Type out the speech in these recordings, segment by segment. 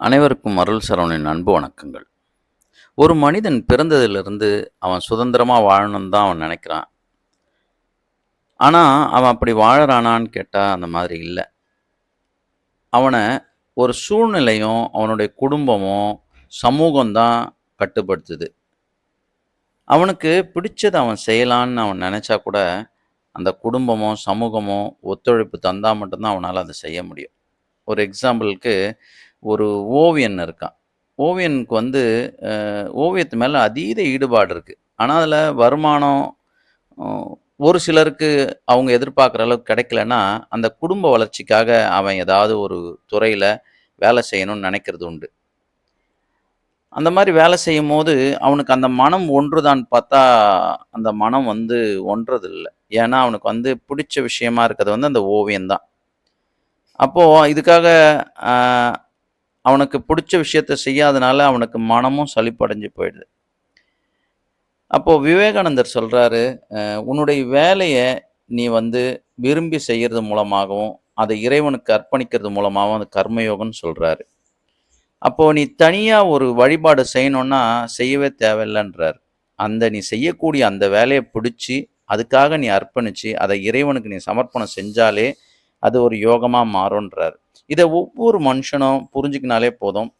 அனைவருக்கும் அருள் சரவணின் அன்பு வணக்கங்கள். ஒரு மனிதன் பிறந்ததிலிருந்து அவன் சுதந்திரமாக வாழணும்னு தான் அவன் நினைக்கிறான். ஆனால் அவன் அப்படி வாழறானான்னு கேட்டால் அந்த மாதிரி இல்லை. அவனை ஒரு சூழ்நிலையும் அவனுடைய குடும்பமும் சமூகம்தான் கட்டுப்படுத்துது. அவனுக்கு பிடிச்சதை அவன் செய்யலான்னு அவன் நினச்சா கூட அந்த குடும்பமோ சமூகமோ ஒத்துழைப்பு தந்தால் மட்டும்தான் அவனால் அதை செய்ய முடியும். ஒரு எக்ஸாம்பிளுக்கு ஒரு ஓவியன் இருக்கான். ஓவியனுக்கு வந்து ஓவியத்து மேலே அதீத ஈடுபாடு இருக்குது ஆனால் அதில் வருமானம் ஒரு சிலருக்கு அவங்க எதிர்பார்க்குற அளவுக்கு கிடைக்கலன்னா அந்த குடும்ப வளர்ச்சிக்காக அவன் ஏதாவது ஒரு துறையில் வேலை செய்யணும்னு நினைக்கிறது உண்டு. அந்த மாதிரி வேலை செய்யும் போது அவனுக்கு அந்த மனம் ஒன்றுதான் பார்த்தா அந்த மனம் வந்து ஒன்றதில்லை. ஏன்னா அவனுக்கு வந்து பிடிச்ச விஷயமா இருக்கிறது வந்து அந்த ஓவியம்தான் அப்போது இதுக்காக அவனுக்கு பிடிச்ச விஷயத்த செய்யாதனால அவனுக்கு மனமும் சளிப்படைஞ்சு போயிடுது. அப்போது விவேகானந்தர் சொல்கிறாரு உன்னுடைய வேலையை நீ வந்து விரும்பி செய்கிறது மூலமாகவும் அதை இறைவனுக்கு அர்ப்பணிக்கிறது மூலமாகவும் அது கர்மயோகம்னு சொல்கிறாரு அப்போது நீ தனியாக ஒரு வழிபாடு செய்யணும்னா செய்யவே தேவையில்லைன்றார். அந்த நீ செய்யக்கூடிய அந்த வேலையை பிடிச்சி அதுக்காக நீ அர்ப்பணித்து அதை இறைவனுக்கு நீ சமர்ப்பணம் செஞ்சாலே அது ஒரு யோகமாக மாறும்ன்றார். இதை ஒவ்வொரு மனுஷனும் புரிஞ்சுக்கினாலே போதும்.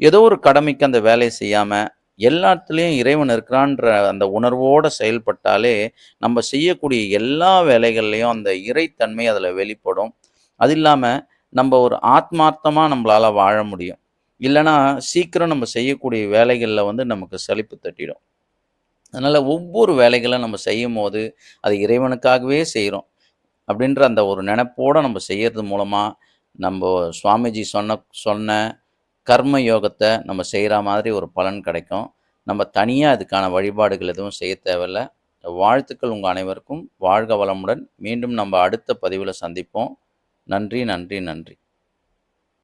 ஏதோ ஒரு கடமைக்கு அந்த வேலையை செய்யாமல் எல்லாத்துலேயும் இறைவன் இருக்கிறான்ற அந்த உணர்வோடு செயல்பட்டாலே நம்ம செய்யக்கூடிய எல்லா வேலைகள்லையும் அந்த இறைத்தன்மை அதில் வெளிப்படும். அது இல்லாமல் நம்ம ஒரு ஆத்மார்த்தமாக நம்மளால் வாழ முடியும். இல்லைன்னா சீக்கிரம் நம்ம செய்யக்கூடிய வேலைகளில் வந்து நமக்கு சலிப்பு தட்டிடும். அதனால் ஒவ்வொரு வேலைகளை நம்ம செய்யும் போது அது இறைவனுக்காகவே செய்கிறோம் அப்படின்ற அந்த ஒரு நினைப்போடு நம்ம செய்கிறது மூலமாக நம்ம சுவாமிஜி சொன்ன சொன்ன கர்ம யோகத்தை நம்ம செய்கிற மாதிரி ஒரு பலன் கிடைக்கும். நம்ம தனியாக அதுக்கான வழிபாடுகள் எதுவும் செய்ய தேவையில்ல. வாழ்த்துக்கள் உங்கள் அனைவருக்கும். வாழ்க வளமுடன். மீண்டும் நம்ம அடுத்த பதிவில் சந்திப்போம். நன்றி நன்றி நன்றி.